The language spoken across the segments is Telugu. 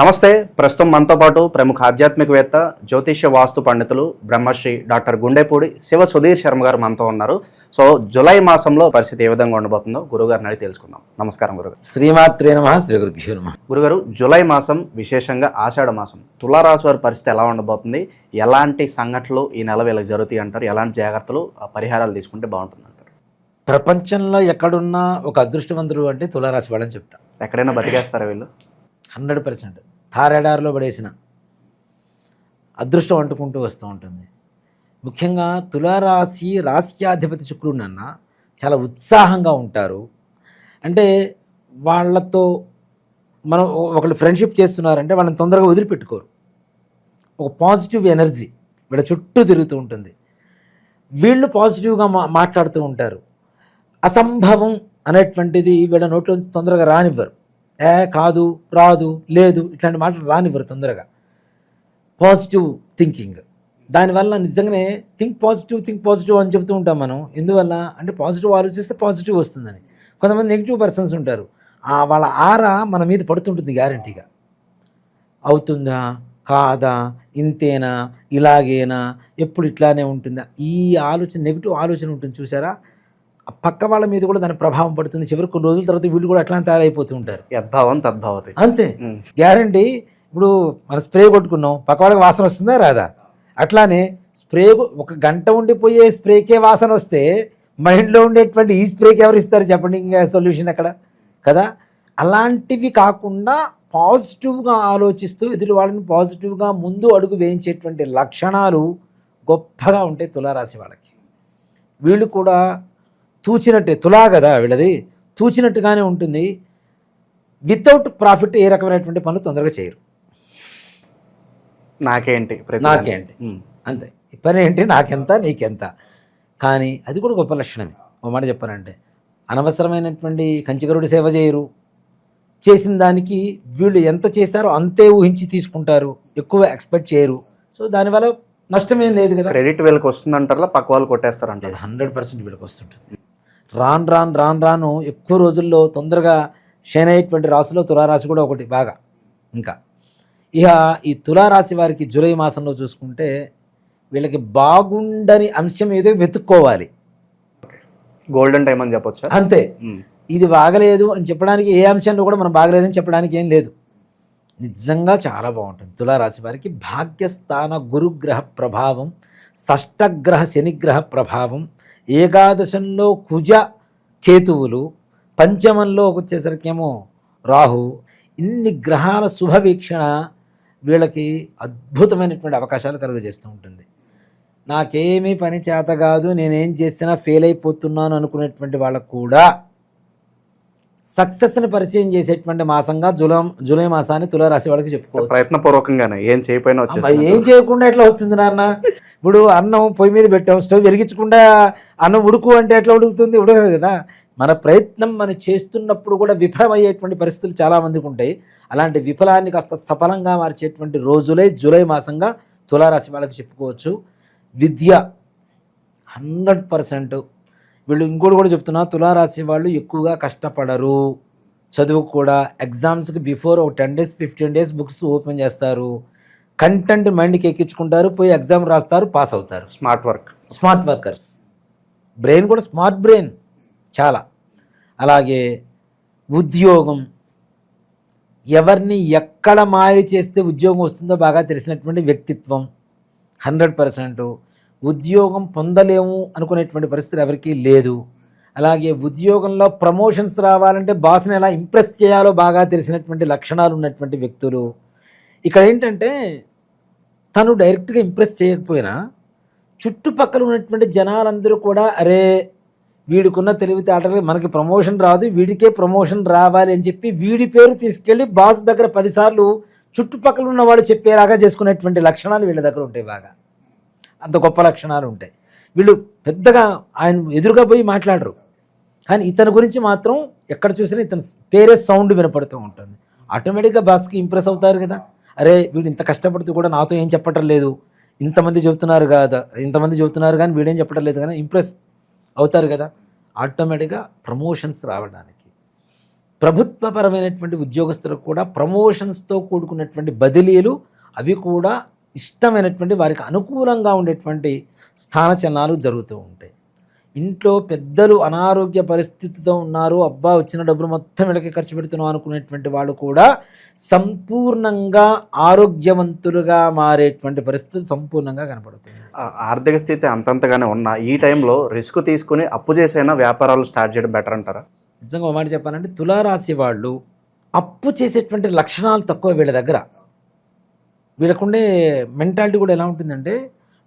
నమస్తే. ప్రస్తుతం మనతో పాటు ప్రముఖ ఆధ్యాత్మికవేత్త జ్యోతిష్య వాస్తు పండితులు బ్రహ్మశ్రీ డాక్టర్ గుండెపూడి శివ సుధీర్ శర్మ గారు మనతో ఉన్నారు. సో జూలై మాసంలో పరిస్థితి ఏ విధంగా ఉండబోతుందో గురుగారిని అడిగి తెలుసుకుందాం. నమస్కారం గురుగారు. శ్రీమాత్రే నమ శ్రీ గురుభ్యో నమ. గురుగారు జూలై మాసం విశేషంగా ఆషాఢ మాసం. తులారాశి వారి పరిస్థితి ఎలా ఉండబోతుంది? ఎలాంటి సంఘటనలు ఈ నెల వీళ్ళకి జరుగుతాయి అంటారు? ఎలాంటి జాగ్రత్తలు పరిహారాలు తీసుకుంటే బాగుంటుంది అంటారు? ప్రపంచంలో ఎక్కడున్నా ఒక అదృష్టవంతుడు అంటే తులారాశి వాళ్ళని చెప్తా. ఎక్కడైనా బతికేస్తారా వీళ్ళు? హండ్రెడ్ పర్సెంట్ థారెడార్లో పడేసిన అదృష్టం అంటుకుంటూ వస్తూ ఉంటుంది. ముఖ్యంగా తులారాశి రాశ్యాధిపతి శుక్రుడు అన్న చాలా ఉత్సాహంగా ఉంటారు. అంటే వాళ్ళతో మనం ఒకళ్ళు ఫ్రెండ్షిప్ చేస్తున్నారంటే వాళ్ళని తొందరగా వదిలిపెట్టుకోరు. ఒక పాజిటివ్ ఎనర్జీ వీళ్ళ చుట్టూ తిరుగుతూ ఉంటుంది. వీళ్ళు పాజిటివ్గా మా మాట్లాడుతూ ఉంటారు. అసంభవం అనేటువంటిది వీళ్ళ నోట్లో తొందరగా రానివ్వరు. ఏ కాదు రాదు లేదు ఇట్లాంటి మాటలు రానివ్వరు తొందరగా. పాజిటివ్ థింకింగ్ దానివల్ల నిజంగానే థింక్ పాజిటివ్ థింక్ పాజిటివ్ అని చెప్తూ ఉంటాం మనం. ఎందువల్ల? అంటే పాజిటివ్ ఆలోచిస్తే పాజిటివ్ వస్తుందని. కొంతమంది నెగిటివ్ పర్సన్స్ ఉంటారు. ఆ వాళ్ళ ఆర మన మీద పడుతుంటుంది గ్యారంటీగా అవుతుందా? కాదా? ఇంతేనా? ఇలాగేనా? ఎప్పుడు ఇట్లానే ఉంటుందా. ఈ ఆలోచన నెగిటివ్ ఆలోచన ఉంటుంది చూసారా? పక్క వాళ్ళ మీద కూడా దాని ప్రభావం పడుతుంది. చివరికి కొన్ని రోజుల తర్వాత వీళ్ళు కూడా అట్లా తయారైపోతూ ఉంటారు. యద్భావం తద్భావతి. అంతే. గ్యారంటీ. ఇప్పుడు మన స్ప్రే కొట్టుకున్నాం. పక్క వాళ్ళకి వాసన వస్తుందా రాదా? అట్లానే స్ప్రే ఒక గంట ఉండిపోయే స్ప్రేకే వాసన వస్తే మైండ్లో ఉండేటువంటి ఈ స్ప్రేకి ఎవరు ఇస్తారు చెప్పండి ఇంకా సొల్యూషన్ అక్కడ కదా? అలాంటివి కాకుండా పాజిటివ్గా ఆలోచిస్తూ ఎదుటి వాళ్ళని పాజిటివ్గా ముందు అడుగు వేయించేటువంటి లక్షణాలు గొప్పగా ఉంటాయి తులారాశి వాళ్ళకి. వీళ్ళు కూడా తూచినట్టే తులా కదా వీళ్ళది. తూచినట్టుగానే ఉంటుంది. వితౌట్ ప్రాఫిట్ ఏ రకమైనటువంటి పనులు తొందరగా చేయరు. నాకేంటి నాకేంటి. అంతే. పని ఏంటి? నాకెంత నీకెంత? కానీ అది కూడా గొప్ప లక్షణమే. ఒక మాట చెప్పానంటే అనవసరమైనటువంటి కంచిగరుడి సేవ చేయరు. చేసిన దానికి వీళ్ళు ఎంత చేశారో అంతే ఊహించి తీసుకుంటారు. ఎక్కువ ఎక్స్పెక్ట్ చేయరు. సో దానివల్ల నష్టమేం లేదు కదా. క్రెడిట్ వీళ్ళకి వస్తుందంటారా? పక్క వాళ్ళు కొట్టేస్తారంట హండ్రెడ్ పర్సెంట్ వీళ్ళకి వస్తుంటుంది. రాను రాను రాను రాను ఎక్కువ రోజుల్లో తొందరగా షైన్ అయ్యేటువంటి రాశిలో తులారాశి కూడా ఒకటి బాగా ఇంకా. ఇక ఈ తులారాశి వారికి జూలై మాసంలో చూసుకుంటే వీళ్ళకి బాగుండని అంశం ఏదో వెతుక్కోవాలి. గోల్డెన్ టైం అని చెప్పొచ్చా? అంతే. ఇది బాగలేదు అని చెప్పడానికి ఏ అంశంలో కూడా మనం బాగలేదని చెప్పడానికి ఏం లేదు. నిజంగా చాలా బాగుంటుంది. తులారాశి వారికి భాగ్యస్థాన గురుగ్రహ ప్రభావం షష్టగ్రహ శనిగ్రహ ప్రభావం ఏకాదశంలో కుజ కేతువులు పంచమంలో వచ్చేసరికేమో రాహు ఇన్ని గ్రహాల శుభవీక్షణ వీళ్ళకి అద్భుతమైనటువంటి అవకాశాలు కలుగజేస్తూ ఉంటుంది. నాకేమీ పని చేత కాదు నేనేం చేసినా ఫెయిల్ అయిపోతున్నాను అనుకునేటువంటి వాళ్ళకు కూడా సక్సెస్ని పరిచయం చేసేటువంటి మాసంగా జూలై జూలై మాసాన్ని తులారాశి వాళ్ళకి చెప్పుకోవచ్చు. ప్రయత్నపూర్వకంగానే ఏం చేయకపోయినా ఏం చేయకుండా ఎట్లా వస్తుంది నాన్న? ఇప్పుడు అన్నం పొయ్యి మీద పెట్టాం స్టవ్ వెలిగించకుండా అన్నం ఉడుకు అంటే ఎట్లా ఉడుకుతుంది? ఉడకదు కదా. మన ప్రయత్నం మనం చేస్తున్నప్పుడు కూడా విఫలమయ్యేటువంటి పరిస్థితులు చాలా మందికి ఉంటాయి. అలాంటి విఫలాన్ని కాస్త సఫలంగా మార్చేటువంటి రోజులే జూలై మాసంగా తులారాశి వాళ్ళకి చెప్పుకోవచ్చు. విద్య హండ్రెడ్ పర్సెంట్. వీళ్ళు ఇంకోటి కూడా చెప్తున్నా తులారాశి వాళ్ళు ఎక్కువగా కష్టపడరు. చదువు కూడా ఎగ్జామ్స్కి బిఫోర్ ఒక ten days fifteen days books open చేస్తారు. కంటెంట్ మైండ్కి ఎక్కించుకుంటారు పోయి ఎగ్జామ్ రాస్తారు పాస్ అవుతారు. Smart work. Smart workers. Brain కూడా స్మార్ట్ బ్రెయిన్ చాలా. అలాగే ఉద్యోగం. ఎవరిని ఎక్కడ మాయ చేస్తే ఉద్యోగం వస్తుందో బాగా తెలిసినటువంటి వ్యక్తిత్వం హండ్రెడ్ పర్సెంట్. ఉద్యోగం పొందలేము అనుకునేటువంటి పరిస్థితి ఎవరికీ లేదు. అలాగే ఉద్యోగంలో ప్రమోషన్స్ రావాలంటే బాస్ని ఎలా ఇంప్రెస్ చేయాలో బాగా తెలిసినటువంటి లక్షణాలు ఉన్నటువంటి వ్యక్తులు. ఇక్కడ ఏంటంటే తను డైరెక్ట్గా ఇంప్రెస్ చేయకపోయినా చుట్టుపక్కల ఉన్నటువంటి జనాలందరూ కూడా అరే వీడికున్న తెలివితేటలకి మనకి ప్రమోషన్ రాదు వీడికే ప్రమోషన్ రావాలి అని చెప్పి వీడి పేరు తీసుకెళ్ళి బాస్ దగ్గర పదిసార్లు చుట్టుపక్కల ఉన్న వాళ్ళు చెప్పేలాగా చేసుకునేటువంటి లక్షణాలు వీళ్ళ దగ్గర ఉంటాయి బాగా. అంత గొప్ప లక్షణాలు ఉంటాయి. వీళ్ళు పెద్దగా ఆయన ఎదురుగా పోయి మాట్లాడరు. కానీ ఇతని గురించి మాత్రం ఎక్కడ చూసినా ఇతని పేరే సౌండ్ వినపడుతూ ఉంటుంది. ఆటోమేటిక్గా బాస్కి ఇంప్రెస్ అవుతారు కదా. అరే వీడు ఇంత కష్టపడుతూ కూడా నాతో ఏం చెప్పటం లేదు. ఇంతమంది చెబుతున్నారు కదా. ఇంతమంది చెబుతున్నారు కానీ వీడేం చెప్పటం లేదు కానీ ఇంప్రెస్ అవుతారు కదా. ఆటోమేటిక్గా ప్రమోషన్స్ రావడానికి. ప్రభుత్వపరమైనటువంటి ఉద్యోగస్తులకు కూడా ప్రమోషన్స్తో కూడుకున్నటువంటి బదిలీలు అవి కూడా ఇష్టమైనటువంటి వారికి అనుకూలంగా ఉండేటువంటి స్థానచలనాలు జరుగుతూ ఉంటాయి. ఇంట్లో పెద్దలు అనారోగ్య పరిస్థితితో ఉన్నారు అబ్బా వచ్చిన డబ్బులు మొత్తం వీళ్ళకి ఖర్చు పెడుతున్నాం అనుకునేటువంటి వాళ్ళు కూడా సంపూర్ణంగా ఆరోగ్యవంతులుగా మారేటువంటి పరిస్థితులు సంపూర్ణంగా కనపడుతుంది ఆర్థిక స్థితి అంతంతగానే ఉన్న ఈ టైంలో రిస్క్ తీసుకుని అప్పు చేసైనా వ్యాపారాలు స్టార్ట్ చేయడం బెటర్ అంటారా? నిజంగా ఒక మాట చెప్పాలంటే తులారాశి వాళ్ళు అప్పు చేసేటువంటి లక్షణాలు తక్కువ వీళ్ళ దగ్గర. వీళ్ళకుండే మెంటాలిటీ కూడా ఎలా ఉంటుందంటే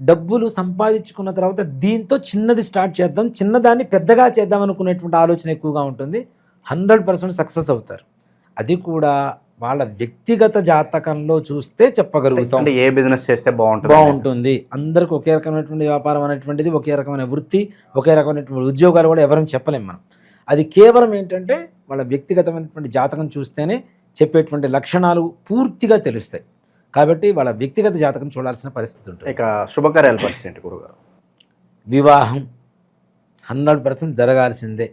డబ్బులు సంపాదించుకున్న తర్వాత దీంతో చిన్నది స్టార్ట్ చేద్దాం చిన్నదాన్ని పెద్దగా చేద్దాం అనుకునేటువంటి ఆలోచన ఎక్కువగా ఉంటుంది. హండ్రెడ్ పర్సెంట్ సక్సెస్ అవుతారు. అది కూడా వాళ్ళ వ్యక్తిగత జాతకంలో చూస్తే చెప్పగలుగుతాం. ఏ బిజినెస్ చేస్తే బాగుంటుంది? బాగుంటుంది. అందరికి ఒకే రకమైనటువంటి వ్యాపారం అనేటువంటిది ఒకే రకమైన వృత్తి ఒకే రకమైనటువంటి ఉద్యోగాలు కూడా ఎవరైనా చెప్పలేం మనం. అది కేవలం ఏంటంటే వాళ్ళ వ్యక్తిగతమైనటువంటి జాతకం చూస్తేనే చెప్పేటువంటి లక్షణాలు పూర్తిగా తెలుస్తాయి. కాబట్టి వాళ్ళ వ్యక్తిగత జాతకం చూడాల్సిన పరిస్థితి ఉంటుంది. ఇక శుభకార్యాల పరిస్థితి ఏంటి గురుగారు? వివాహం హండ్రెడ్ పర్సెంట్ జరగాల్సిందే.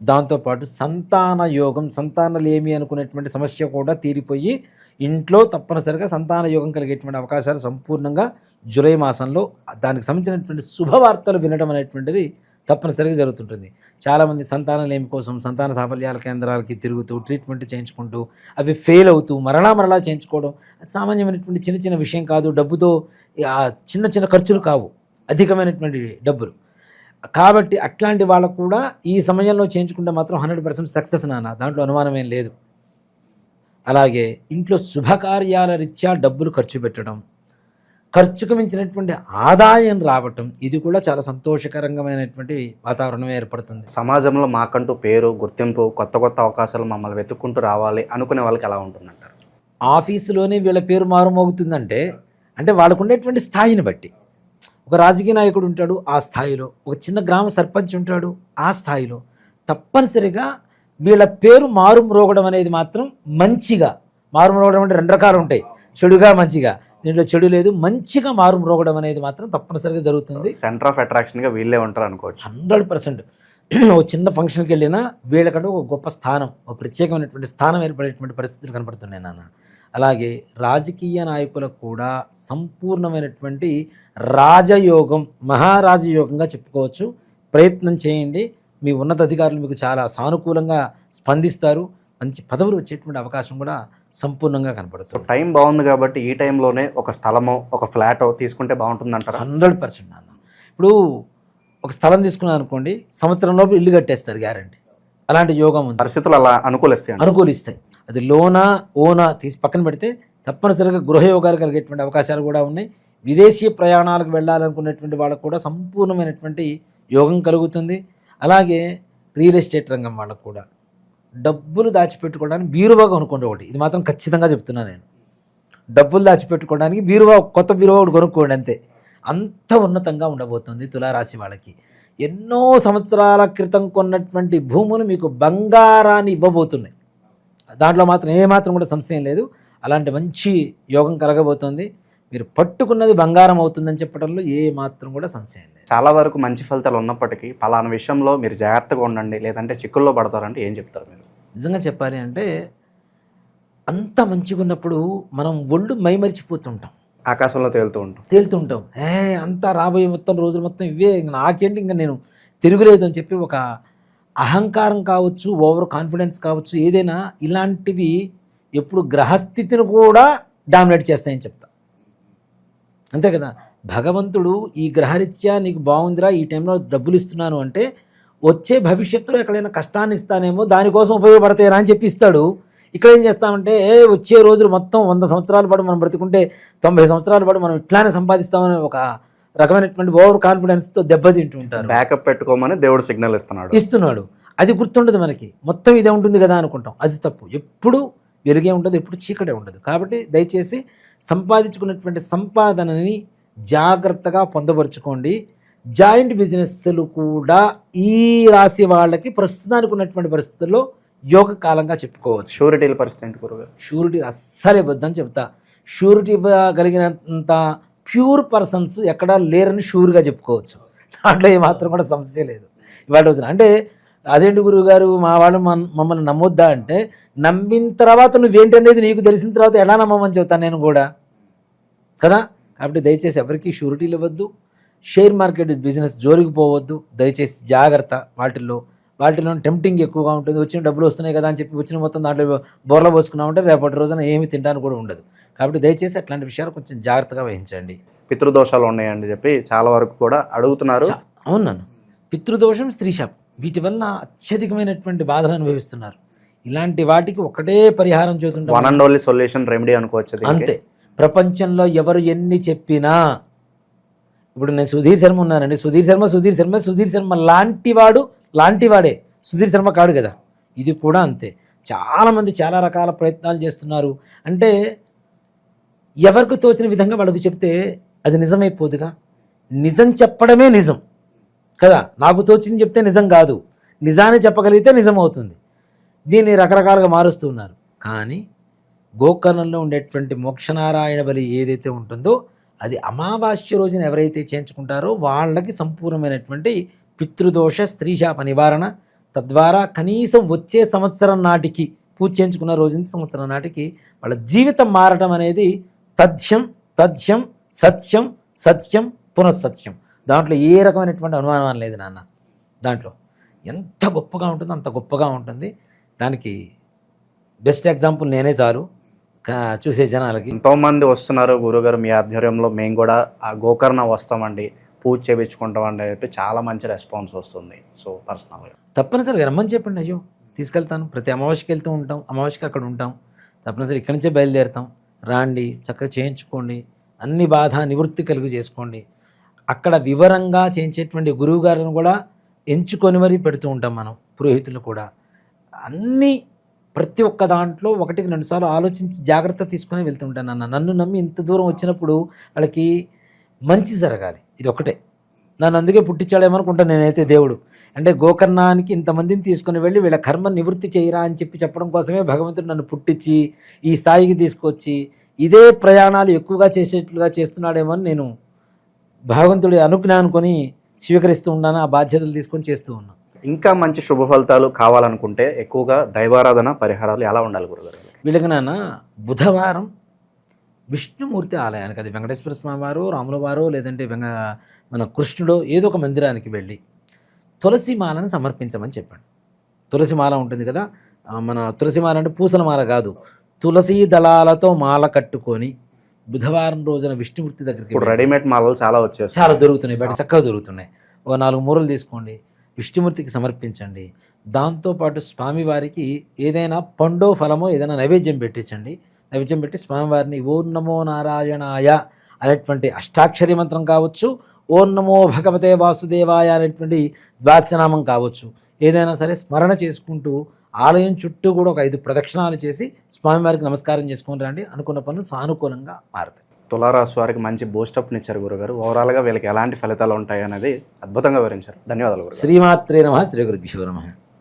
దాంతోపాటు సంతాన యోగం సంతానలేమి అనుకునేటువంటి సమస్య కూడా తీరిపోయి ఇంట్లో తప్పనిసరిగా సంతాన యోగం కలిగేటువంటి అవకాశాలు సంపూర్ణంగా జూలై మాసంలో దానికి సంబంధించినటువంటి శుభవార్తలు వినడం అనేటువంటిది తప్పనిసరిగా జరుగుతుంటుంది. చాలామంది సంతానలేమి కోసం సంతాన సాఫల్యాల కేంద్రాలకి తిరుగుతూ ట్రీట్మెంట్ చేయించుకుంటూ అవి ఫెయిల్ అవుతూ మరలా మరలా చేయించుకోవడం అది సామాన్యమైనటువంటి చిన్న చిన్న విషయం కాదు. డబ్బుతో చిన్న చిన్న ఖర్చులు కావు. అధికమైనటువంటి డబ్బులు. కాబట్టి అట్లాంటి వాళ్ళకు కూడా ఈ సమయంలో చేయించుకుంటే మాత్రం హండ్రెడ్ పర్సెంట్ సక్సెస్ నాన్న. దాంట్లో అనుమానమేం లేదు. అలాగే ఇంట్లో శుభకార్యాల రీత్యా డబ్బులు ఖర్చు పెట్టడం ఖర్చుకు మించినటువంటి ఆదాయం రావటం ఇది కూడా చాలా సంతోషకరంగమైనటువంటి వాతావరణం ఏర్పడుతుంది. సమాజంలో మాకంటూ పేరు గుర్తింపు కొత్త కొత్త అవకాశాలు మమ్మల్ని వెతుక్కుంటూ రావాలి అనుకునే వాళ్ళకి ఎలా ఉంటుందంటారు. ఆఫీసులోనే వీళ్ళ పేరు మారుమోగుతుందంటే అంటే వాళ్ళకు ఉండేటువంటి స్థాయిని బట్టి. ఒక రాజకీయ నాయకుడు ఉంటాడు ఆ స్థాయిలో ఒక చిన్న గ్రామ సర్పంచ్ ఉంటాడు ఆ స్థాయిలో. తప్పనిసరిగా వీళ్ళ పేరు మారుమ్రోగడం అనేది మాత్రం మంచిగా మారుమ్రోగడం అంటే రెండు రకాలు ఉంటాయి. చెడుగా మంచిగా. దీంట్లో చెడు లేదు మంచిగా మారుమ్రోగడం అనేది మాత్రం తప్పనిసరిగా జరుగుతుంది. సెంటర్ ఆఫ్ అట్రాక్షన్గా వీళ్ళే ఉంటారు అనుకోవచ్చు. Hundred percent. ఒక చిన్న ఫంక్షన్కి వెళ్ళినా వీళ్ళకంటే ఒక గొప్ప స్థానం ఒక ప్రత్యేకమైనటువంటి స్థానం ఏర్పడేటువంటి పరిస్థితులు కనపడుతున్నాయి నాన్న. అలాగే రాజకీయ నాయకులకు కూడా సంపూర్ణమైనటువంటి రాజయోగం మహారాజయోగంగా చెప్పుకోవచ్చు. ప్రయత్నం చేయండి. మీ ఉన్నత అధికారులు మీకు చాలా సానుకూలంగా స్పందిస్తారు. మంచి పదవులు వచ్చేటువంటి అవకాశం కూడా సంపూర్ణంగా కనపడుతుంది. టైం బాగుంది కాబట్టి ఈ టైంలోనే ఒక స్థలమో ఒక ఫ్లాటో తీసుకుంటే బాగుంటుంది అంటారా హండ్రెడ్ పర్సెంట్ నాన్న. ఇప్పుడు ఒక స్థలం తీసుకున్నాను అనుకోండి సంవత్సరంలోపు ఇల్లు కట్టేస్తారు గ్యారంటీ. అలాంటి యోగం ఉంది. పరిస్థితులు అలా అనుకూలిస్తాయి అనుకూలిస్తాయి. అది లోనా ఓనా తీసి పక్కన పెడితే తప్పనిసరిగా గృహయోగాలు కలిగేటువంటి అవకాశాలు కూడా ఉన్నాయి. విదేశీ ప్రయాణాలకు వెళ్ళాలనుకునేటువంటి వాళ్ళకు కూడా సంపూర్ణమైనటువంటి యోగం కలుగుతుంది. అలాగే రియల్ ఎస్టేట్ రంగం వాళ్ళకు కూడా. డబ్బులు దాచిపెట్టుకోవడానికి బీరువా కొనుక్కోండి ఒకటి. ఇది మాత్రం ఖచ్చితంగా చెప్తున్నా నేను. డబ్బులు దాచిపెట్టుకోవడానికి బీరువా కొత్త బీరువా ఒకటి కొనుక్కోండి అంతే. అంత ఉన్నతంగా ఉండబోతుంది తులారాశి వాళ్ళకి. ఎన్నో సంవత్సరాల క్రితం కొన్నటువంటి భూములు మీకు బంగారాన్ని ఇవ్వబోతున్నాయి. దాంట్లో మాత్రం ఏమాత్రం కూడా సంశయం లేదు. అలాంటి మంచి యోగం కలగబోతోంది. మీరు పట్టుకున్నది బంగారం అవుతుందని చెప్పడంలో ఏ మాత్రం కూడా సంశయం లేదు. చాలా వరకు మంచి ఫలితాలు ఉన్నప్పటికీ పలానా విషయంలో మీరు జాగ్రత్తగా ఉండండి లేదంటే చిక్కుల్లో పడతారంటే ఏం చెప్తారు మీరు? నిజంగా చెప్పాలి అంటే అంత మంచిగా ఉన్నప్పుడు మనం ఒళ్ళు మైమరిచిపోతుంటాం. ఆకాశంలో తేలుతూ ఉంటాం. తేలుతుంటాం. ఏ అంతా రాబోయే మొత్తం రోజులు మొత్తం ఇవే ఇంక నాకేంటి ఇంకా నేను తిరుగులేదు అని చెప్పి ఒక అహంకారం కావచ్చు ఓవర్ కాన్ఫిడెన్స్ కావచ్చు ఏదైనా ఇలాంటివి ఎప్పుడు గ్రహస్థితిని కూడా డామినేట్ చేస్తాయని చెప్తా. అంతే కదా? భగవంతుడు ఈ గ్రహరీత్యా నీకు బాగుందిరా ఈ టైంలో డబ్బులు ఇస్తున్నాను అంటే వచ్చే భవిష్యత్తులో ఎక్కడైనా కష్టాన్ని ఇస్తానేమో దానికోసం ఉపయోగపడతాయరా అని చెప్పి ఇస్తాడు. ఇక్కడ ఏం చేస్తామంటే ఏ వచ్చే రోజులు మొత్తం వంద సంవత్సరాల పాటు మనం బ్రతుకుంటే తొంభై సంవత్సరాల పాటు మనం ఇట్లానే సంపాదిస్తామని ఒక రకమైనటువంటి ఓవర్ కాన్ఫిడెన్స్తో దెబ్బతింటూ ఉంటారు. బ్యాకప్ పెట్టుకోమని దేవుడు సిగ్నల్ ఇస్తున్నాడు. ఇస్తున్నాడు. అది గుర్తుండదు మనకి. మొత్తం ఇదే ఉంటుంది కదా అనుకుంటాం. అది తప్పు. ఎప్పుడు వెలుగే ఉండదు ఎప్పుడు చీకటే ఉండదు. కాబట్టి దయచేసి సంపాదించుకున్నటువంటి సంపాదనని జాగ్రత్తగా పొందపరుచుకోండి. జాయింట్ బిజినెస్లు కూడా ఈ రాశి వాళ్ళకి ప్రస్తుతానికి ఉన్నటువంటి పరిస్థితుల్లో యోగ కాలంగా చెప్పుకోవచ్చు షూరిటీల పరిస్థితి గురుగారు? షూరిటీ అస్సలే వద్దని చెప్తా. షూరిటీ ఇవ్వగలిగినంత ప్యూర్ పర్సన్స్ ఎక్కడా లేరని షూర్గా చెప్పుకోవచ్చు. దాంట్లో ఏమాత్రం కూడా సమస్య లేదు. ఇవాళ రోజున అంటే అదేంటి గురువు గారు మా వాళ్ళు మమ్మల్ని నమ్మొద్దా అంటే నమ్మిన తర్వాత నువ్వేంటనేది నీకు తెలిసిన తర్వాత ఎలా నమ్మమని చెబుతాను నేను కూడా. కదా? కాబట్టి దయచేసి ఎవరికి షూరిటీలు ఇవ్వద్దు. షేర్ మార్కెట్ బిజినెస్ జోలికి పోవద్దు. దయచేసి జాగ్రత్త వాటిల్లో. వాటిలో టెంప్టింగ్ ఎక్కువగా ఉంటుంది. వచ్చిన డబ్బులు వస్తున్నాయి కదా అని చెప్పి వచ్చిన మొత్తం దాంట్లో బోర్ల పోసుకున్నా ఉంటే రేపటి రోజున ఏమి తినడానికి కూడా ఉండదు. కాబట్టి దయచేసి అట్లాంటి విషయాలు కొంచెం జాగ్రత్తగా వహించండి. పితృదోషాలు ఉన్నాయని చెప్పి చాలా వరకు కూడా అడుగుతున్నారు. చా- అవును నాన్న. పితృదోషం స్త్రీ శాపం. వీటి వల్ల అత్యధికమైనటువంటి బాధలు అనుభవిస్తున్నారు. ఇలాంటి వాటికి ఒకటే పరిహారం చూస్తుంటాం one and only solution remedy అనుకోవచ్చు. అంతే. ప్రపంచంలో ఎవరు ఎన్ని చెప్పినా ఇప్పుడు నేను సుధీర్ శర్మ ఉన్నానండి. సుధీర్ శర్మ సుధీర్ శర్మ సుధీర్ శర్మ లాంటివాడు లాంటివాడే. సుధీర్ శర్మ కాడు కదా. ఇది కూడా అంతే. చాలామంది చాలా రకాల ప్రయత్నాలు చేస్తున్నారు. అంటే ఎవరికి తోచిన విధంగా వాళ్ళకు చెప్తే అది నిజమైపోదుగా? నిజం చెప్పడమే నిజం. కదా? నాకు తోచింది చెప్తే నిజం కాదు. నిజాన్ని చెప్పగలిగితే నిజం అవుతుంది దీన్ని రకరకాలుగా మారుస్తూ ఉన్నారు. కానీ గోకర్ణంలో ఉండేటువంటి మోక్షనారాయణ బలి ఏదైతే ఉంటుందో అది అమావాస్య రోజున ఎవరైతే చేయించుకుంటారో వాళ్ళకి సంపూర్ణమైనటువంటి పితృదోష స్త్రీశాప నివారణ. తద్వారా కనీసం వచ్చే సంవత్సరం నాటికి పూజ చేయించుకున్న రోజు సంవత్సరం నాటికి వాళ్ళ జీవితం మారటం అనేది తథ్యం తథ్యం సత్యం సత్యం పునఃసత్యం. దాంట్లో ఏ రకమైనటువంటి అనుమానం లేదు నాన్న. దాంట్లో ఎంత గొప్పగా ఉంటుందో అంత గొప్పగా ఉంటుంది. దానికి బెస్ట్ ఎగ్జాంపుల్ నేనే చాలు. చూసే జనాలకి. ఎంతో మంది వస్తున్నారు గురుగారు మీ ఆధ్వర్యంలో. మేము కూడా ఆ గోకర్ణ వస్తామండి. పూజ చేయించుకుంటామండి అని చెప్పి చాలా మంచి రెస్పాన్స్ వస్తుంది. సో పర్సనల్గా తప్పనిసరిగా రమ్మని చెప్పండి అయ్యో. తీసుకెళ్తాను. ప్రతి అమావాస్యకి వెళ్తూ ఉంటాం. అమావాస్యకి అక్కడ ఉంటాం. తప్పనిసరి ఇక్కడి నుంచే బయలుదేరుతాం. రాండి చక్కగా చేయించుకోండి. అన్ని బాధ నివృత్తి కలుగు చేసుకోండి. అక్కడ వివరంగా చేయించేటువంటి గురువు గారిని కూడా ఎంచుకొని మరీ పెడుతూ ఉంటాం మనం పురోహితులు కూడా. అన్నీ ప్రతి ఒక్క దాంట్లో ఒకటికి రెండు సార్లు ఆలోచించి జాగ్రత్త తీసుకొని వెళ్తుంటాను అన్న నన్ను. నమ్మి ఇంత దూరం వచ్చినప్పుడు వాళ్ళకి మంచి జరగాలి. ఇది ఒకటే. నన్ను అందుకే పుట్టించాడేమనుకుంటాను నేనైతే దేవుడు. అంటే గోకర్ణానికి ఇంతమందిని తీసుకుని వెళ్ళి వీళ్ళ కర్మ నివృత్తి చేయరా అని చెప్పి చెప్పడం కోసమే భగవంతుడు నన్ను పుట్టించి ఈ స్థాయికి తీసుకొచ్చి ఇదే ప్రయాణాలు ఎక్కువగా చేసేట్లుగా చేస్తున్నాడేమో అని నేను భగవంతుడి అనుజ్ఞ అనుకొని స్వీకరిస్తూ ఉన్నాను ఆ బాధ్యతలు తీసుకొని చేస్తూ ఉన్నాను. ఇంకా మంచి శుభ ఫలితాలు కావాలనుకుంటే ఎక్కువగా దైవారాధన పరిహారాలు ఎలా ఉండాలి గురుగారు? వీళ్ళకి నాన్న బుధవారం విష్ణుమూర్తి ఆలయానికి అది వెంకటేశ్వర స్వామి వారు రాముల వారు లేదంటే వెంగ మన కృష్ణుడు ఏదో ఒక మందిరానికి వెళ్ళి తులసి మాలను సమర్పించమని చెప్పండి. తులసి మాల ఉంటుంది కదా మన తులసి మాల అంటే పూసల మాల కాదు తులసి దళాలతో మాల కట్టుకొని బుధవారం రోజున విష్ణుమూర్తి దగ్గరికి ఇప్పుడు రెడీమేడ్ మాలలు చాలా వచ్చేస్తాయి. చాలా దొరుకుతున్నాయి బయట చక్కగా దొరుకుతున్నాయి. ఒక నాలుగు మూరలు తీసుకోండి విష్ణుమూర్తికి సమర్పించండి. దాంతోపాటు స్వామివారికి ఏదైనా పండో ఫలమో ఏదైనా నైవేద్యం పెట్టించండి. నైవేద్యం పెట్టి స్వామివారిని ఓం నమో నారాయణాయ అనేటువంటి అష్టాక్షరి మంత్రం కావచ్చు ఓం నమో భగవతే వాసుదేవాయ అనేటువంటి ద్వాస్యనామం కావచ్చు. ఏదైనా సరే స్మరణ చేసుకుంటూ ఆలయం చుట్టూ కూడా ఒక ఐదు ప్రదక్షిణాలు చేసి స్వామివారికి నమస్కారం చేసుకొని రండి. అనుకున్న పనులు సానుకూలంగా మారుతాయి. తులారాశి వారికి మంచి బూస్టప్ని ఇచ్చారు గురుగారు. ఓవరాల్గా వీళ్ళకి ఎలాంటి ఫలితాలు ఉంటాయి అనేది అద్భుతంగా వివరించారు. ధన్యవాదాలు శ్రీమాత్రే నమ శ్రీ గురుభ్యో నమ.